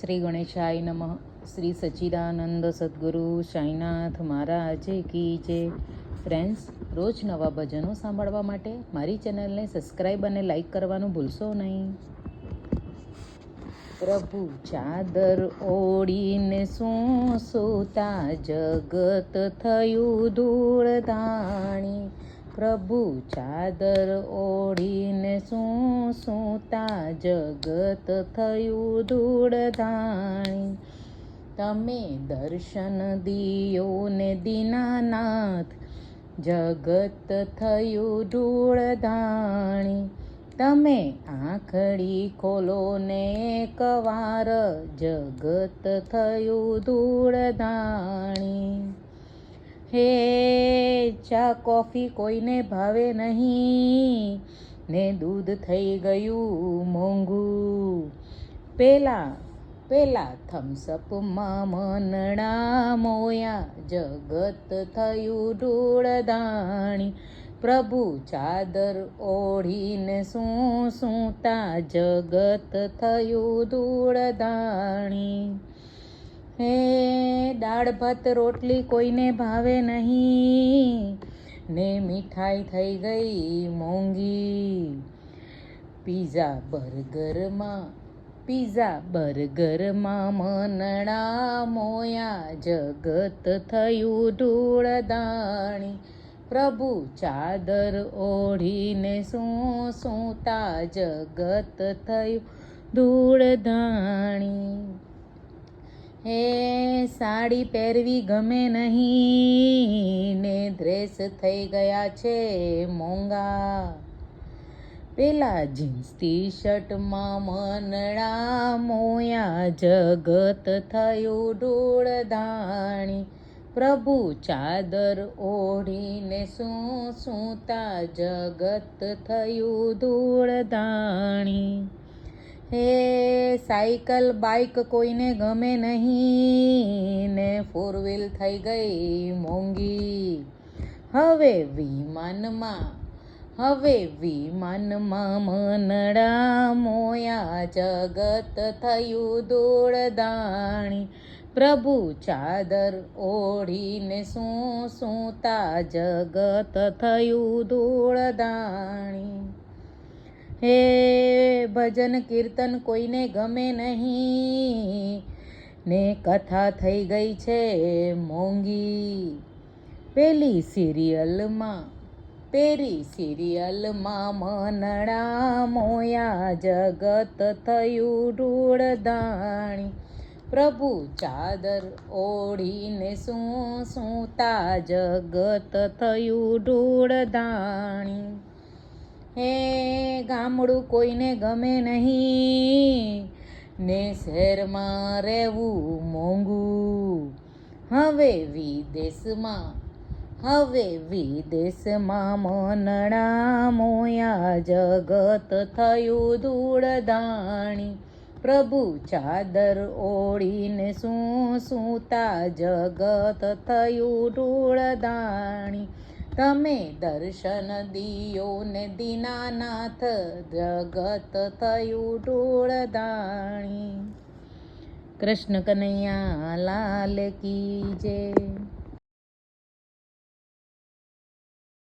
શ્રી ગણેશાય નમઃ. શ્રી સચ્ચિદાનંદ સદગુરુ સાંઈનાથ મહારાજ કી જે ફ્રેન્ડ્સ રોજ નવા ભજનો સાંભળવા માટે મારી ચેનલને સબસ્ક્રાઈબ અને લાઈક કરવાનું ભૂલશો નહીં. પ્રભુ ચાદર ઓળીને શું સુતા? જગત થયું ધૂળ ધાણી પ્રભુ ચાદર ઓઢીને શું સૂતા જગત થયું ધૂળ ધાણી તમે દર્શન દિયો ને દીનાનાથ, જગત થયું ધૂળ ધાણી તમે આંખડી ખોલો ને કવાર જગત થયું ધૂળ ધાણી હે ચા કોફી કોઈને ભાવે નહીં. ને દૂધ થઈ ગયું મોંઘું. પેલા પેલા થમ્સઅપમાં મનણા મોયા. જગત થયું ઢોળદાણી પ્રભુ ચાદર ઓઢીને શું સૂતા જગત થયું ધૂળ દાણી હે, દાળ ભાત રોટલી કોઈને ભાવે નહીં. ને મીઠાઈ થઈ ગઈ મોંઘી. પીઝા બર્ગરમાં પીઝા બર્ગરમાં મનડા મોયા. જગત થયું ધૂળદાણી. પ્રભુ ચાદર ઓઢીને શું સૂતા. જગત થયું ધૂળ ધાણી હે સાડી પહેરવી ગમે નહીં, ને ડ્રેસ થઈ ગયા છે મોંઘા. પેલા જીન્સ ટી શર્ટમાં મનડા મોયા, જગત થયું ઢોળધાણી પ્રભુ ચાદર ઓઢીને શું સૂતા જગત થયું ધૂળ ધાણી હે સાયકલ, બાઇક કોઈને ગમે નહીં. ને ફોર વ્હીલ થઈ ગઈ મોંઘી. હવે વિમાનમાં હવે વિમાનમાં મનડા મોયા જગત થયું દોડદાણી. પ્રભુ ચાદર ઓઢીને શું સૂતા જગત થયું દોડદાણી. હે ભજન કીર્તન કોઈને ગમે નહીં. ને કથા થઈ ગઈ છે મોંઘી. પેલી સિરિયલમાં પેરી સિરિયલમાં મનડા મોયા જગત થયું ઢૂળદાણી પ્રભુ ચાદર ઓઢીને શું સૂતા જગત થયું ઢૂળદાણી હે ગામડું કોઈને ગમે નહીં. ને શહેરમાં રહેવું મોંઘું. હવે વિદેશમાં હવે વિદેશમાં મનણા મોયા જગત થયું ધૂળદાણી. પ્રભુ ચાદર ઓળીને શું સૂતા જગત થયું ધૂળ દાણી તમે દર્શન દિયો ને દીનાનાથ જગત થયું ટોળદાણી કૃષ્ણ કનૈયા લાલ કી જય.